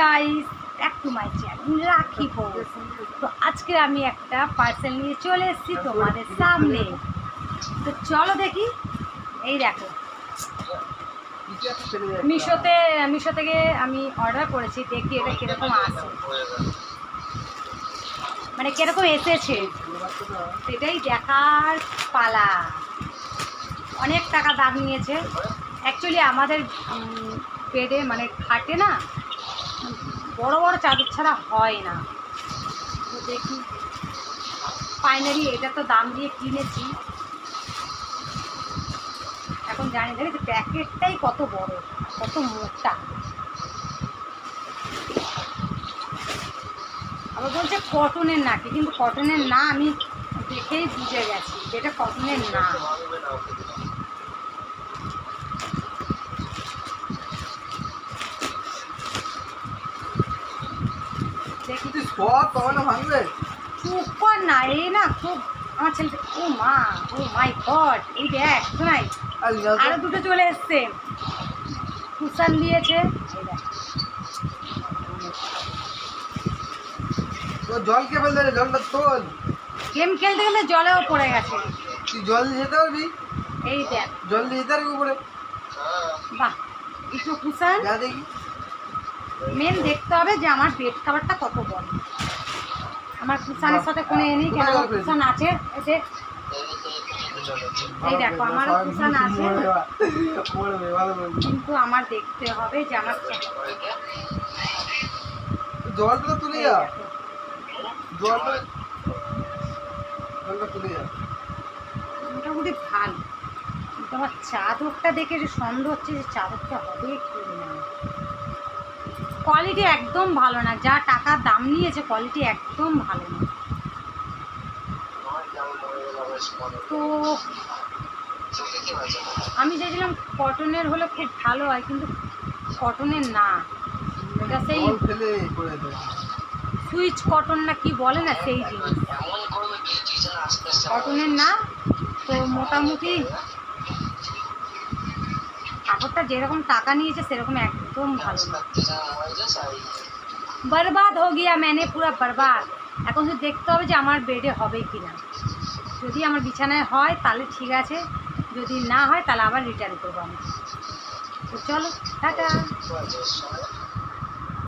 Guys back to my channel রাখি তো আজকে আমি একটা পার্সেল নিয়ে চলে এসেছি তোমাদের সামনে। তো চলো দেখি। এই দেখো। মিশোতে, মিশো থেকে আমি অর্ডার করেছি, দেখি এটা কীরকম আছে। মানে কীরকম এসেছে। সেটাই দেখার পালা। অনেক টাকা দাম নিয়েছে। অ্যাকচুয়ালি আমাদের বেডে মানে খাটে না বড় বড় চাদর ছাড়া হয় না। তো দেখি। ফাইনালি এটা তো দাম দিয়ে কিনেছি। এখন জানি জানি যে প্যাকেটটাই কত বড়, কত মোটা। আবার বলছে কটনের নাকি, কিন্তু কটনের না আমি দেখেই বুঝে গেছি যে এটা কটনের না। তুই সব কখনো ভাঙবে? চুপ কর না না খুব আমার ছেলে ও মা ও মাই গড এই দেখ শোনাই। আরও দুটো চলে এসছে। দিয়েছে। জল কে ফেলতে জলটা তোল। গেম খেলতে গেলে জলেও পড়ে গেছে। তুই জল দিয়ে যেতে পারবি? এই দেখ। জল দিয়ে যেতে পারবি উপরে? বাহ একটু কুশান। যা দেখি। মেন দেখতে হবে যে আমার পেট খাবারটা কত বড়। আমার কুশানের সাথে কোনো এ নেই কেন আমার আছে? এতে এই দেখো আমার কুশান আছে। কিন্তু আমার দেখতে হবে যে আমার জলটা তুলে যা। জলটা জলটা তুলে যা। মোটামুটি ভালো। কিন্তু আমার চাদরটা দেখে যে সন্দেহ হচ্ছে যে চাদরটা হবে কি? কোয়ালিটি একদম ভালো না। যা টাকা দাম নিয়েছে কোয়ালিটি একদম ভালো না। তো আমি চাইছিলাম কটনের হলে খুব ভালো হয় কিন্তু কটনের না। এটা সেই সুইচ কটন না কি বলে না সেই জিনিস। কটনের না তো মোটামুটি কাপড়টা যেরকম টাকা নিয়েছে, সেরকম একদম ভালো বরবাদ হো গিয়া মানে পুরো বরবাদ। এখন শুধু দেখতে হবে যে আমার বেডে হবে কি না যদি আমার বিছানায় হয়, তাহলে ঠিক আছে। যদি না হয়, তাহলে আবার রিটার্ন করব আমি। তো চলো, টাটা।